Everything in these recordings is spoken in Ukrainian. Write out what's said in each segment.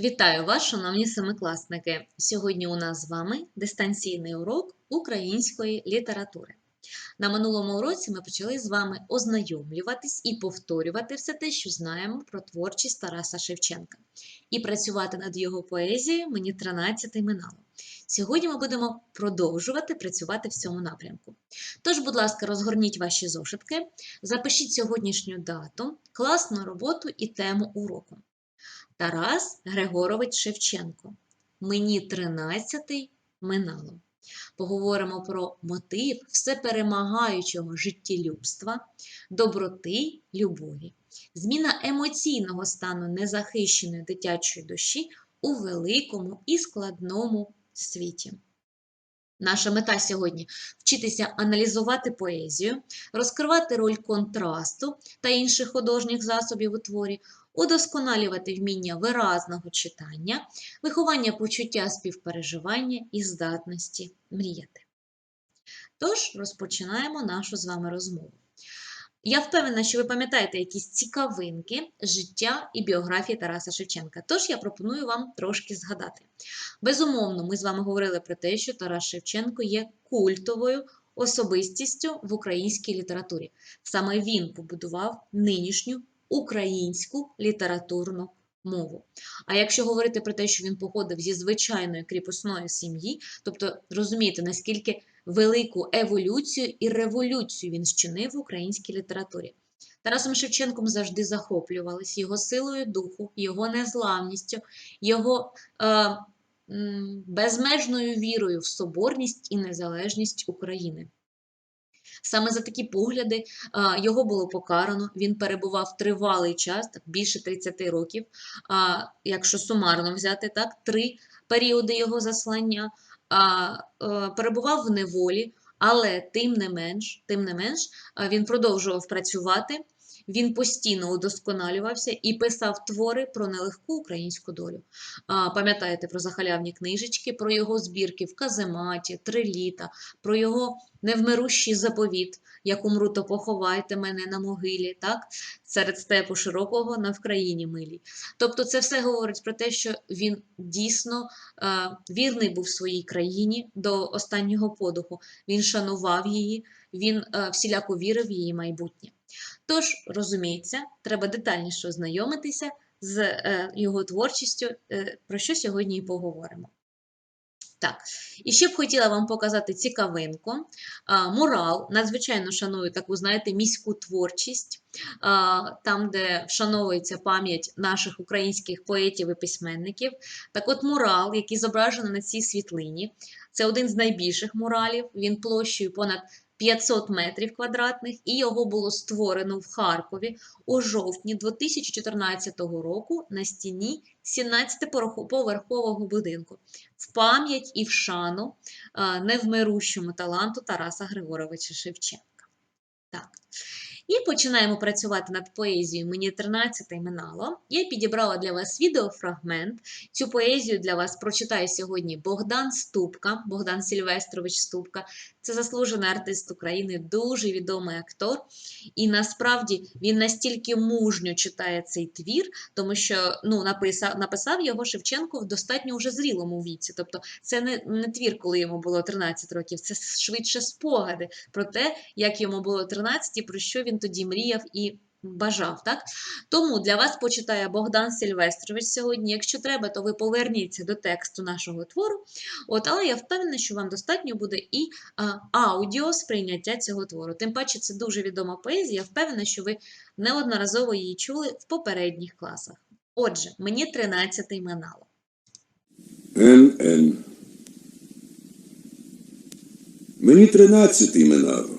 Вітаю вас, шановні семикласники! Сьогодні у нас з вами дистанційний урок української літератури. На минулому уроці ми почали з вами ознайомлюватись і повторювати все те, що знаємо про творчість Тараса Шевченка. І працювати над його поезією мені 13 минало. Сьогодні ми будемо продовжувати працювати в цьому напрямку. Тож, будь ласка, розгорніть ваші зошитки, запишіть сьогоднішню дату, класну роботу і тему уроку. Тарас Григорович Шевченко. Мені 13 минало. Поговоримо про мотив всеперемагаючого життєлюбства, доброти, любові, зміна емоційного стану незахищеної дитячої душі у великому і складному світі. Наша мета сьогодні вчитися аналізувати поезію, розкривати роль контрасту та інших художніх засобів у творі, удосконалювати вміння виразного читання, виховання почуття співпереживання і здатності мріяти. Тож розпочинаємо нашу з вами розмову. Я впевнена, що ви пам'ятаєте якісь цікавинки життя і біографії Тараса Шевченка. Тож я пропоную вам трошки згадати. Безумовно, ми з вами говорили про те, що Тарас Шевченко є культовою особистістю в українській літературі. Саме він побудував нинішню українську літературну мову. А якщо говорити про те, що він походив зі звичайної кріпосної сім'ї, тобто розумієте, наскільки велику еволюцію і революцію він зчинив в українській літературі. Тарасом Шевченком завжди захоплювались його силою духу, його незламністю, його е, безмежною вірою в соборність і незалежність України. Саме за такі погляди його було покарано. Він перебував тривалий час, так більше 30 років. Якщо сумарно взяти так, три періоди його заслання, а, перебував в неволі, але тим не менш, тим не менш, він продовжував працювати. Він постійно удосконалювався і писав твори про нелегку українську долю. А, Пам'ятаєте про захалявні книжечки, про його збірки в казематі, три літа, про його невмирущий заповіт, як умру, то поховайте мене на могилі, так? серед степу широкого на Вкраїні милій. Тобто це все говорить про те, що він дійсно е, вірний був своїй країні до останнього подуху. Він шанував її, він е, всіляко вірив в її майбутнє. Тож, розуміється, треба детальніше ознайомитися з е, його творчістю, е, про що сьогодні і поговоримо. Так, і ще б хотіла вам показати цікавинку. Мурал, надзвичайно шаную таку, знаєте, міську творчість, там, де вшановується пам'ять наших українських поетів і письменників. Так от мурал, який зображений на цій світлині, це один з найбільших муралів, він площею понад 500 метрів квадратних, і його було створено в Харкові у жовтні 2014 року на стіні 17-поверхового будинку в пам'ять і в шану е, невмирущому таланту Тараса Григоровича Шевченка. Так. І починаємо працювати над поезією Мені 13 минало. Я підібрала для вас відеофрагмент. Цю поезію для вас прочитає сьогодні Богдан Ступка, Богдан Сільвестрович Ступка. Це заслужений артист України, дуже відомий актор. І насправді він настільки мужньо читає цей твір, тому що ну, написав, написав його Шевченко в достатньо вже зрілому віці. Тобто це не, не твір, коли йому було 13 років, це швидше спогади про те, як йому було 13 і про що він тоді мріяв і бажав. Так? Тому для вас почитає Богдан Сільвестрович сьогодні. Якщо треба, то ви поверніться до тексту нашого твору. От, Але я впевнена, що вам достатньо буде і а, аудіо сприйняття цього твору. Тим паче, це дуже відома поезія. Я впевнена, що ви неодноразово її чули в попередніх класах. Отже, мені 13-й минало. Н.Н. Мені тринадцятий минало.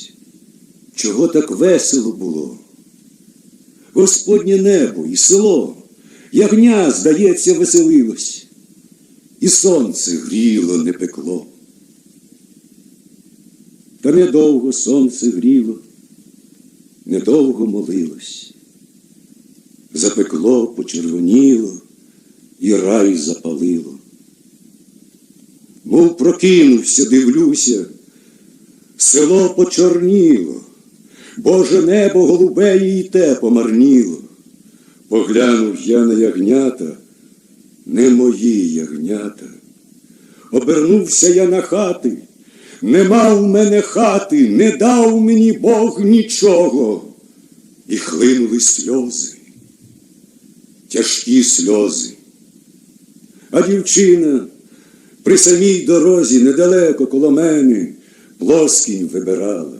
чого так весело було. Господнє небо і село Ягня, здається, веселилось, і сонце гріло, не пекло. Та недовго сонце гріло, недовго молилось. Запекло, почервоніло, і рай запалило. Мов прокинувся, дивлюся, село почорніло, Боже небо голубе і те помарніло. Поглянув я на ягнята, не мої ягнята. Обернувся я на хати, нема в мене хати, не дав мені Бог нічого. І хлинули сльози, тяжкі сльози. А дівчина при самій дорозі недалеко коло мене плоскінь вибирала,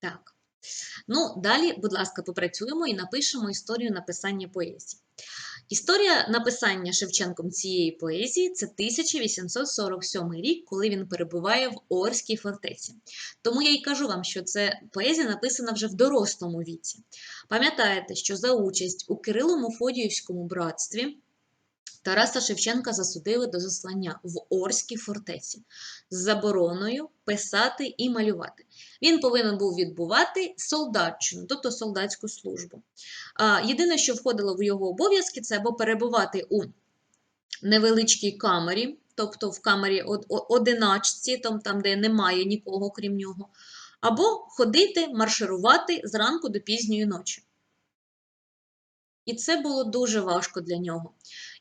Так. Ну, далі, будь ласка, попрацюємо і напишемо історію написання поезії. Історія написання Шевченком цієї поезії це 1847 рік, коли він перебуває в Орській фортеці. Тому я й кажу вам, що це поезія написана вже в дорослому віці. Пам'ятаєте, що за участь у Кирило-Мефодіївському братстві Тараса Шевченка засудили до заслання в Орській фортеці з забороною писати і малювати. Він повинен був відбувати солдатчину, тобто солдатську службу. А, Єдине, що входило в його обов'язки, це або перебувати у невеличкій камері, тобто в камері одиначці, там, де немає нікого крім нього, або ходити, марширувати зранку до пізньої ночі. І це було дуже важко для нього.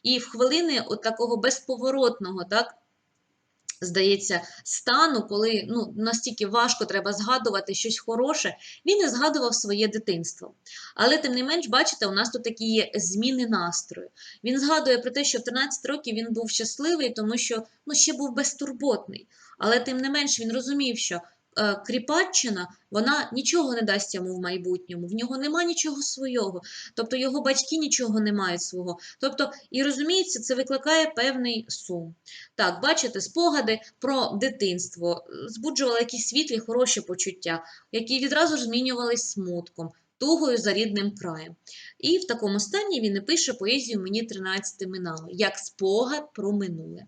І в хвилини от такого безповоротного, так, здається, стану, коли ну, настільки важко треба згадувати щось хороше, він і згадував своє дитинство. Але тим не менш, бачите, у нас тут такі є зміни настрою. Він згадує про те, що в 13 років він був щасливий, тому що ну, ще був безтурботний. Але тим не менш він розумів, що Кріпаччина вона нічого не дасть йому в майбутньому, в нього нема нічого свого, тобто його батьки нічого не мають свого. Тобто, і розуміється, це викликає певний сум. Так, бачите, спогади про дитинство е, збуджували якісь світлі, хороші почуття, які відразу ж змінювались смутком, тугою за рідним краєм. І в такому стані він і пише поезію Мені 13 минало, як спогад про минуле.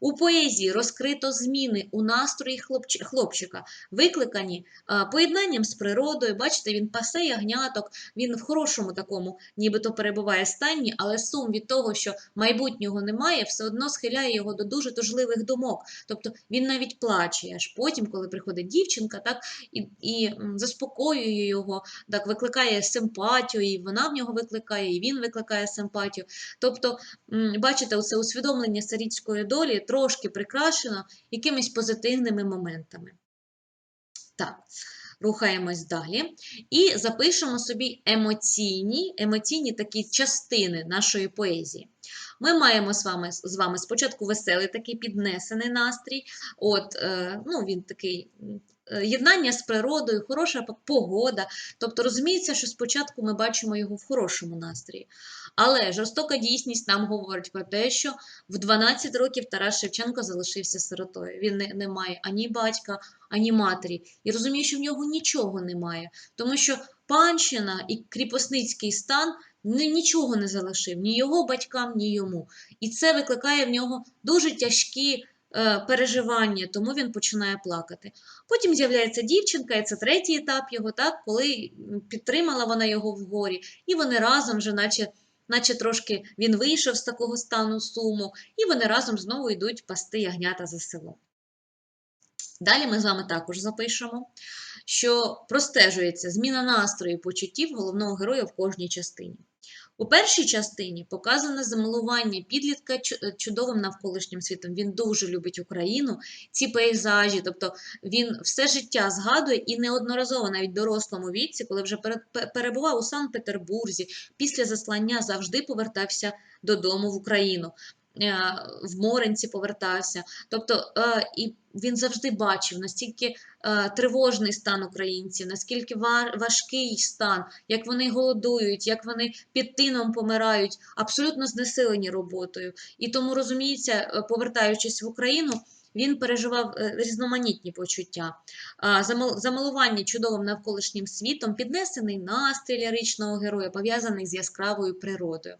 У поезії розкрито зміни у настрої хлопчика, викликані поєднанням з природою. Бачите, він пасе ягняток, він в хорошому такому, нібито перебуває стані, але сум від того, що майбутнього немає, все одно схиляє його до дуже тужливих думок. Тобто він навіть плаче, аж потім, коли приходить дівчинка, так і, і заспокоює його, так викликає симпатію, і вона в нього викликає, і він викликає симпатію. Тобто, бачите, оце усвідомлення сирітської долі трошки прикрашено якимись позитивними моментами. Так, рухаємось далі і запишемо собі емоційні, емоційні такі частини нашої поезії. Ми маємо з вами, з вами спочатку веселий такий піднесений настрій. От, е, ну, він такий е, єднання з природою, хороша погода. Тобто розуміється, що спочатку ми бачимо його в хорошому настрої. Але жорстока дійсність нам говорить про те, що в 12 років Тарас Шевченко залишився сиротою. Він не, не має ані батька, ані матері. І розуміє, що в нього нічого немає, тому що панщина і кріпосницький стан нічого не залишив ні його батькам, ні йому. І це викликає в нього дуже тяжкі е, переживання, тому він починає плакати. Потім з'являється дівчинка, і це третій етап його, так, коли підтримала вона його в горі, і вони разом вже, наче, наче трошки він вийшов з такого стану суму, і вони разом знову йдуть пасти ягнята за селом. Далі ми з вами також запишемо, що простежується зміна настрою і почуттів головного героя в кожній частині. У першій частині показане замилування підлітка е, чудовим навколишнім світом. Він дуже любить Україну, ці пейзажі. Тобто він все життя згадує і неодноразово, навіть в дорослому віці, коли вже пере- перебував у Санкт-Петербурзі, після заслання завжди повертався додому в Україну. Е, В Моренці повертався. Тобто е, і він завжди бачив, настільки е, тривожний стан українців, наскільки ва- важкий стан, як вони голодують, як вони під тином помирають, абсолютно знесилені роботою. І тому розуміється, повертаючись в Україну, він переживав е, різноманітні почуття. Замилування чудовим навколишнім світом, піднесений настрій ліричного героя, пов'язаний з яскравою природою.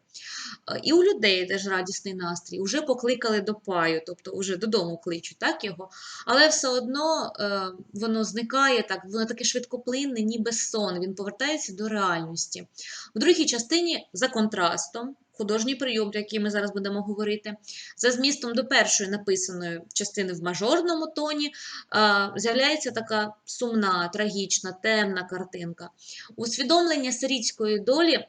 І у людей теж радісний настрій. Уже покликали до паю, тобто вже додому кличуть так його. Але все одно е, воно зникає так, воно таке швидкоплинне, ніби сон. Він повертається до реальності. В другій частині за контрастом. Художній прийом, про який ми зараз будемо говорити, за змістом до першої написаної частини в мажорному тоні з'являється така сумна, трагічна, темна картинка. Усвідомлення сирійської долі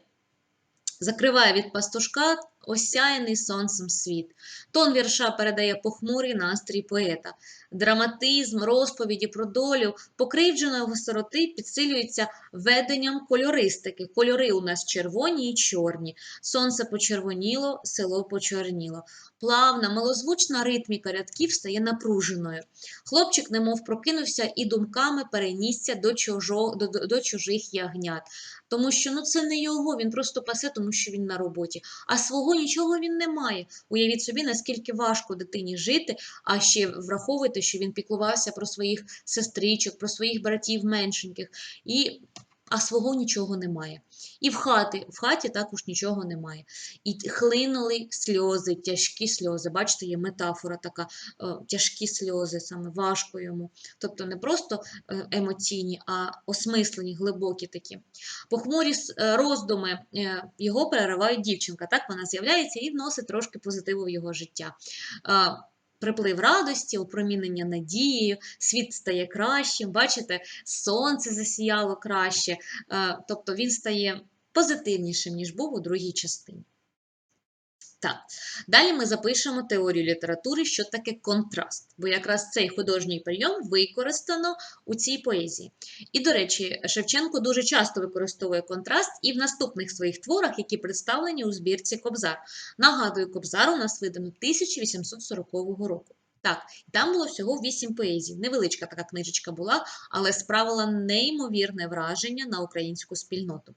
закриває від пастушка осяяний сонцем світ. Тон вірша передає похмурий настрій поета. Драматизм розповіді про долю покривдженої сироти підсилюється веденням кольористики. Кольори у нас червоні і чорні. Сонце почервоніло, село почорніло. Плавна, милозвучна ритміка рядків стає напруженою. Хлопчик немов прокинувся і думками перенісся до, чужо, до, до чужих ягнят. Тому що ну, це не його, він просто пасе, тому що він на роботі. А свого нічого він не має. Уявіть собі, наскільки важко дитині жити, а ще враховуйте, що він піклувався про своїх сестричок, про своїх братів меншеньких, і, а свого нічого немає. І в хаті, в хаті також нічого немає. І хлинули сльози, тяжкі сльози. Бачите, є метафора така, е, тяжкі сльози, саме важко йому. Тобто не просто е, емоційні, а осмислені, глибокі такі. Похмурі е, роздуми його переривають дівчинка. Так вона з'являється і вносить трошки позитиву в його життя. Приплив радості, опромінення надією, світ стає кращим, бачите, сонце засіяло краще, е, тобто він стає позитивнішим, ніж був у другій частині. Так, далі ми запишемо теорію літератури, що таке контраст, бо якраз цей художній прийом використано у цій поезії. І, до речі, Шевченко дуже часто використовує контраст і в наступних своїх творах, які представлені у збірці Кобзар. Нагадую, Кобзар у нас видано 1840 року. Так, там було всього 8 поезій. Невеличка така книжечка була, але справила неймовірне враження на українську спільноту.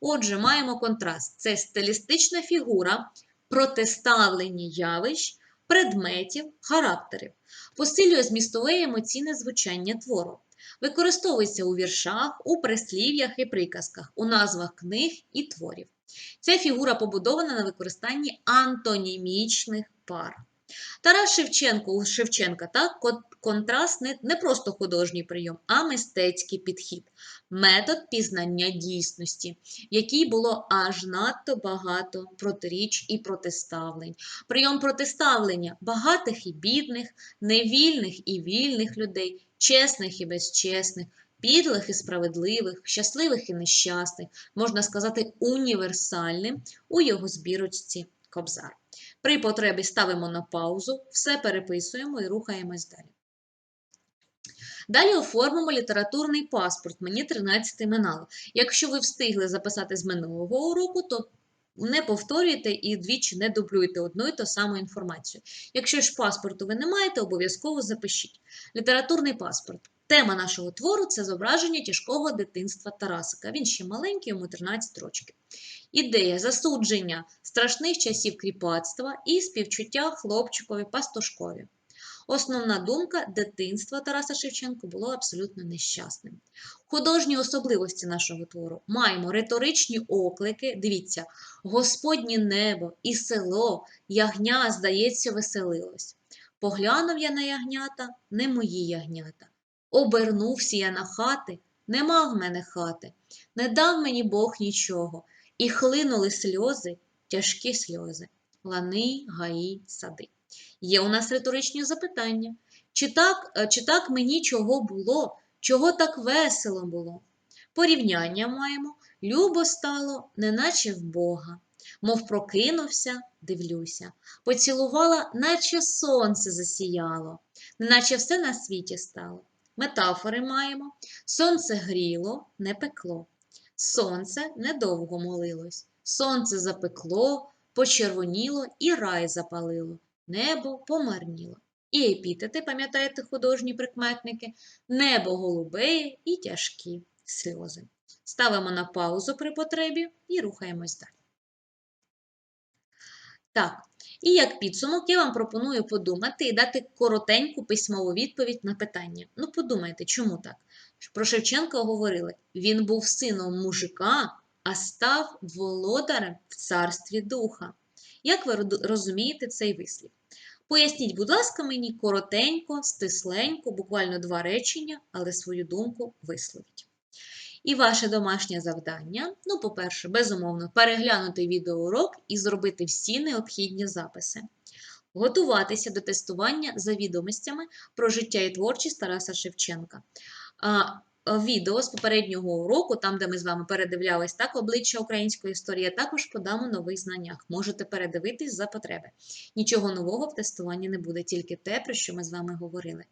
Отже, маємо контраст: це стилістична фігура, протиставлені явищ, предметів, характерів, посилює змістове емоційне звучання твору. Використовується у віршах, у прислів'ях і приказках, у назвах книг і творів. Ця фігура побудована на використанні антонімічних пар. Тарас Шевченко у Шевченка так, кон- контраст не, просто художній прийом, а мистецький підхід, метод пізнання дійсності, в якій було аж надто багато протиріч і протиставлень. Прийом протиставлення багатих і бідних, невільних і вільних людей, чесних і безчесних, підлих і справедливих, щасливих і нещасних, можна сказати, універсальним у його збірочці Кобзар. При потребі ставимо на паузу, все переписуємо і рухаємось далі. Далі оформимо літературний паспорт. Мені 13 минало. Якщо ви встигли записати з минулого уроку, то не повторюйте і двічі не дублюйте одну і ту саму інформацію. Якщо ж паспорту ви не маєте, обов'язково запишіть. Літературний паспорт. Тема нашого твору це зображення тяжкого дитинства Тарасика. Він ще маленький, йому 13 років. Ідея засудження страшних часів кріпацтва і співчуття хлопчикові пастушкові. Основна думка дитинства Тараса Шевченка було абсолютно нещасним. Художні особливості нашого твору маємо риторичні оклики. Дивіться, Господнє небо і село, ягня, здається, веселилось. Поглянув я на ягнята, не мої ягнята. Обернувся я на хати, нема в мене хати, не дав мені Бог нічого, і хлинули сльози, тяжкі сльози, лани, гаї, сади. Є у нас риторичні запитання. Чи так, е, чи так мені чого було, чого так весело було? Порівняння маємо. Любо стало, неначе в Бога. Мов прокинувся, дивлюся, поцілувала, наче сонце засіяло, неначе все на світі стало. Метафори маємо. Сонце гріло, не пекло. Сонце недовго молилось. Сонце запекло, почервоніло і рай запалило. Небо помарніло. І епітети, пам'ятаєте художні прикметники, небо голубеє і тяжкі сльози. Ставимо на паузу при потребі і рухаємось далі. Так, і як підсумок я вам пропоную подумати і дати коротеньку письмову відповідь на питання. Ну, подумайте, чому так? Про Шевченка говорили: він був сином мужика, а став володарем в царстві духа. Як ви розумієте цей вислів? Поясніть, будь ласка, мені коротенько, стисленько, буквально два речення, але свою думку висловіть. І ваше домашнє завдання, ну, по-перше, безумовно, переглянути відеоурок і зробити всі необхідні записи. Готуватися до тестування за відомостями про життя і творчість Тараса Шевченка. Відео з попереднього уроку, там, де ми з вами передивлялись так, обличчя української історії, я також подам у нових знаннях. Можете передивитись за потреби. Нічого нового в тестуванні не буде, тільки те, про що ми з вами говорили.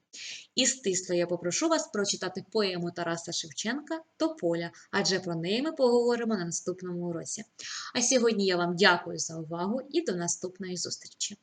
І стисло я попрошу вас прочитати поему Тараса Шевченка Тополя, адже про неї ми поговоримо на наступному уроці. А сьогодні я вам дякую за увагу і до наступної зустрічі!